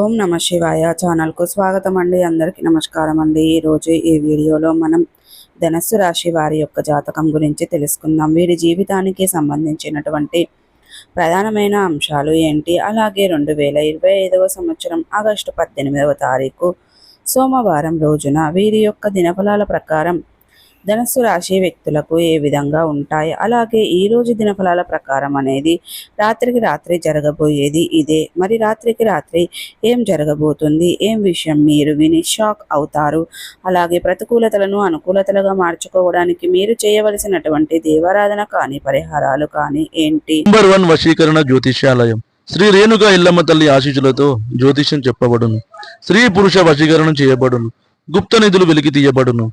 ఓం నమ శివాయ ఛానల్కు స్వాగతం అండి అందరికీ నమస్కారం అండి ఈరోజు ఈ వీడియోలో మనం ధనస్సు రాశి వారి యొక్క జాతకం గురించి తెలుసుకుందాం. వీరి జీవితానికి సంబంధించినటువంటి ప్రధానమైన అంశాలు ఏంటి? అలాగే రెండు వేల ఇరవై ఐదవ సంవత్సరం ఆగస్టు పద్దెనిమిదవ తారీఖు సోమవారం రోజున వీరి యొక్క దినఫలాల ప్రకారం ధనస్సు రాశి వ్యక్తులకు ఏ విధంగా ఉంటాయి? అలాగే ఈ రోజు దినఫలాల ప్రకారం అనేది రాత్రికి రాత్రి జరగబోయేది ఇదే. మరి రాత్రికి రాత్రి ఏం జరగబోతుంది? ఏం విషయం మీరు విని షాక్ అవుతారు? అలాగే ప్రతికూలతలను అనుకూలతలుగా మార్చుకోవడానికి మీరు చేయవలసినటువంటి దేవారాధన కానీ పరిహారాలు కానీ ఏంటి? నంబర్ వన్ వశీకరణ జ్యోతిష్యాలయం. శ్రీ రేణుక ఇల్లమ్మ తల్లి ఆశీస్సులతో జ్యోతిష్యం చెప్పబడును. స్త్రీ పురుష వశీకరణం చేయబడును. గుప్త నిధులు వెలికి తీయబడును.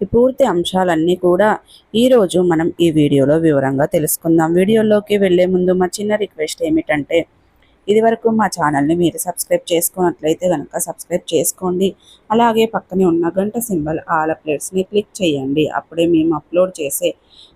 ఈ పూర్తి అంశాలన్నీ కూడా ఈరోజు మనం ఈ వీడియోలో వివరంగా తెలుసుకుందాం. వీడియోలోకి వెళ్ళే ముందు మా చిన్న రిక్వెస్ట్ ఏమిటంటే ఇది వరకు మా ఛానల్ని మీరు సబ్స్క్రైబ్ చేసుకున్నట్లయితే కనుక సబ్స్క్రైబ్ చేసుకోండి. అలాగే పక్కనే ఉన్న గంట సింబల్ ఆల్ అప్డేట్స్ని క్లిక్ చేయండి. అప్పుడే మేము అప్లోడ్ చేసే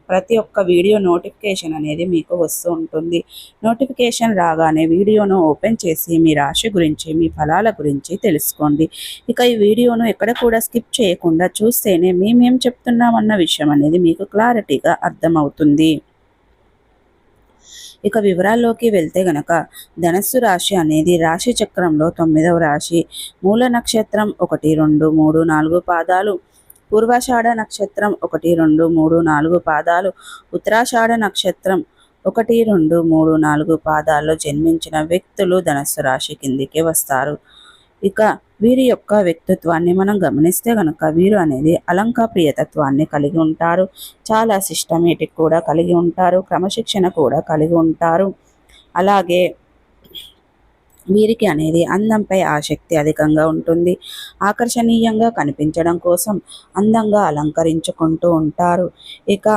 ప్రతి ఒక్క వీడియో నోటిఫికేషన్ అనేది మీకు వస్తూ ఉంటుంది. నోటిఫికేషన్ రాగానే వీడియోను ఓపెన్ చేసి మీ రాశి గురించి మీ ఫలాల గురించి తెలుసుకోండి. ఇక ఈ వీడియోను ఎక్కడ కూడా స్కిప్ చేయకుండా చూస్తేనే మేమేం చెప్తున్నామన్న విషయం అనేది మీకు క్లారిటీగా అర్థమవుతుంది. ఇక వివరాల్లోకి వెళ్తే గనక ధనస్సు రాశి అనేది రాశి చక్రంలో తొమ్మిదవ రాశి. మూల నక్షత్రం ఒకటి రెండు మూడు నాలుగు పాదాలు. పూర్వాషాఢ నక్షత్రం ఒకటి రెండు మూడు నాలుగు పాదాలు. ఉత్తరాషాఢ నక్షత్రం ఒకటి రెండు మూడు నాలుగు పాదాల్లో జన్మించిన వ్యక్తులు ధనస్సు రాశి కిందికి వస్తారు. ఇక వీరి యొక్క వ్యక్తిత్వాన్ని మనం గమనిస్తే గనక వీరు అనేది అలంకా ప్రియతత్వాన్ని కలిగి ఉంటారు. చాలా సిస్టమేటిక్ కూడా కలిగి ఉంటారు. క్రమశిక్షణ కూడా కలిగి ఉంటారు. అలాగే వీరికి అనేది అందంపై ఆసక్తి అధికంగా ఉంటుంది. ఆకర్షణీయంగా కనిపించడం కోసం అందంగా అలంకరించుకుంటూ ఉంటారు. ఇక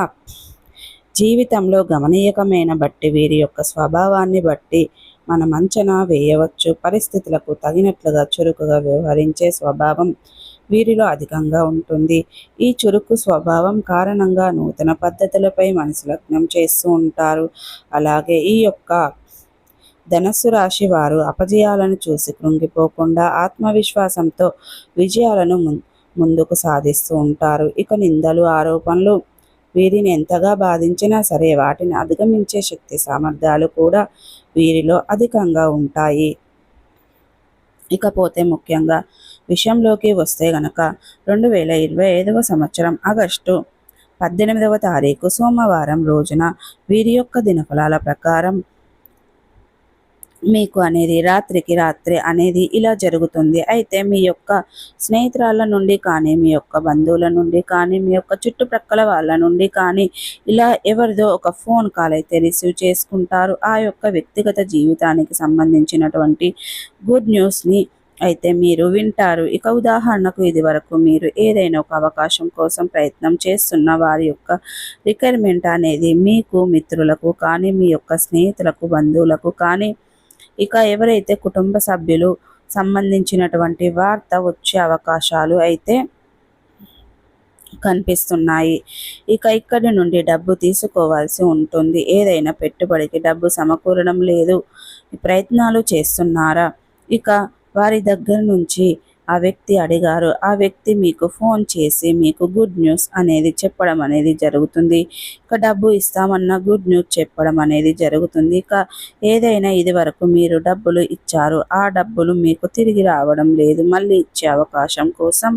జీవితంలో గమనీయకమైన బట్టి వీరి యొక్క స్వభావాన్ని బట్టి మనం అంచనా వేయవచ్చు పరిస్థితులకు తగినట్లుగా చురుకుగా వ్యవహరించే స్వభావం వీరిలో అధికంగా ఉంటుంది. ఈ చురుకు స్వభావం కారణంగా నూతన పద్ధతులపై మనసు లగ్నం చేస్తూ ఉంటారు. అలాగే ఈ యొక్క ధనస్సు రాశి వారు అపజయాలను చూసి కృంగిపోకుండా ఆత్మవిశ్వాసంతో విజయాలను ముందుకు సాధిస్తూ ఉంటారు. ఇక నిందలు ఆరోపణలు వీరిని ఎంతగా బాధించినా సరే వాటిని అధిగమించే శక్తి సామర్థ్యాలు కూడా వీరిలో అధికంగా ఉంటాయి. ఇకపోతే ముఖ్యంగా విషయంలోకి వస్తే గనక రెండు వేల ఇరవై ఐదవ సంవత్సరం ఆగస్టు పద్దెనిమిదవ తారీఖు సోమవారం రోజున వీరి యొక్క దినఫలాల ప్రకారం మీకు అనేది రాత్రికి రాత్రి అనేది ఇలా జరుగుతుంది. అయితే మీ యొక్క స్నేహితురాళ్ళ నుండి కానీ మీ యొక్క బంధువుల నుండి కానీ మీ యొక్క చుట్టుప్రక్కల వాళ్ళ నుండి కానీ ఇలా ఎవరిదో ఒక ఫోన్ కాల్ అయితే రిసీవ్ చేసుకుంటారు. ఆ యొక్క వ్యక్తిగత జీవితానికి సంబంధించినటువంటి గుడ్ న్యూస్ని అయితే మీరు వింటారు. ఇక ఉదాహరణకు ఇది వరకు మీరు ఏదైనా ఒక అవకాశం కోసం ప్రయత్నం చేస్తున్న వారి యొక్క రిక్వైర్మెంట్ అనేది మీకు మిత్రులకు కానీ మీ యొక్క స్నేహితులకు బంధువులకు కానీ ఇక ఎవరైతే కుటుంబ సభ్యులు సంబంధించినటువంటి వార్త వచ్చే అవకాశాలు అయితే కనిపిస్తున్నాయి. ఇక ఇక్కడి నుండి డబ్బు తీసుకోవాల్సి ఉంటుంది. ఏదైనా పెట్టుబడికి డబ్బు సమకూరడం లేదు. ప్రయత్నాలు చేస్తున్నారా? ఇక వారి దగ్గర నుంచి ఆ వ్యక్తి అడిగారు. ఆ వ్యక్తి మీకు ఫోన్ చేసి మీకు గుడ్ న్యూస్ అనేది చెప్పడం అనేది జరుగుతుంది. ఇక డబ్బు ఇస్తామన్న గుడ్ న్యూస్ చెప్పడం అనేది జరుగుతుంది. ఇక ఏదైనా ఇది వరకు మీరు డబ్బులు ఇచ్చారు. ఆ డబ్బులు మీకు తిరిగి రావడం లేదు. మళ్ళీ ఇచ్చే అవకాశం కోసం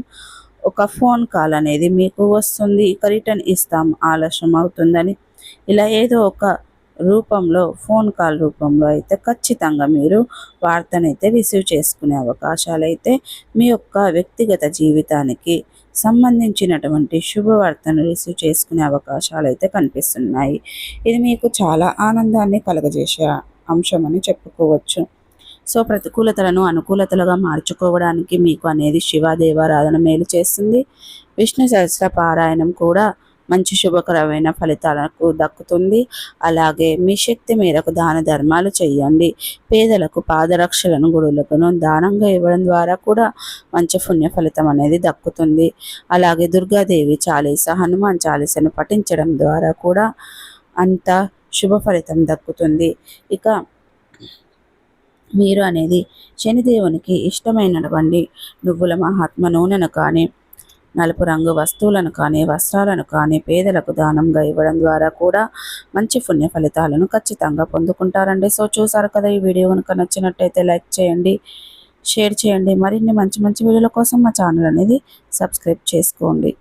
ఒక ఫోన్ కాల్ అనేది మీకు వస్తుంది. ఇక రిటర్న్ ఇస్తాం. ఆలస్యం అవుతుందని. ఇలా ఏదో ఒక రూపంలో ఫోన్ కాల్ రూపంలో అయితే ఖచ్చితంగా మీరు వార్తనైతే రిసీవ్ చేసుకునే అవకాశాలు అయితే మీ యొక్క వ్యక్తిగత జీవితానికి సంబంధించినటువంటి శుభవార్తను రిసీవ్ చేసుకునే అవకాశాలు అయితే కనిపిస్తున్నాయి. ఇది మీకు చాలా ఆనందాన్ని కలగజేసే అంశం అని చెప్పుకోవచ్చు. సో ప్రతికూలతలను అనుకూలతలుగా మార్చుకోవడానికి మీకు అనేది శివాదేవారాధన మేలు చేస్తుంది. విష్ణు సహస్ర పారాయణం కూడా మంచి శుభకరమైన ఫలితాలకు దక్కుతుంది. అలాగే మీ శక్తి మేరకు దాన ధర్మాలు చేయండి. పేదలకు పాదరక్షలను గుడులకు దానంగా ఇవ్వడం ద్వారా కూడా మంచి పుణ్య ఫలితం అనేది దక్కుతుంది. అలాగే దుర్గాదేవి చాలీస హనుమాన్ చాలీసను పఠించడం ద్వారా కూడా అంత శుభ ఫలితం దక్కుతుంది. ఇక మీరు అనేది శనిదేవునికి ఇష్టమైనటువంటి నువ్వుల మహాత్మ నూనెను కానీ నలుపు రంగు వస్తువులను కానీ వస్త్రాలను కానీ పేదలకు దానంగా ఇవ్వడం ద్వారా కూడా మంచి పుణ్య ఫలితాలను ఖచ్చితంగా పొందుకుంటారండి. సో చూసారు కదా ఈ వీడియో కనుక నచ్చినట్టయితే లైక్ చేయండి షేర్ చేయండి. మరిన్ని మంచి మంచి వీడియోల కోసం మా ఛానల్ అనేది సబ్స్క్రైబ్ చేసుకోండి.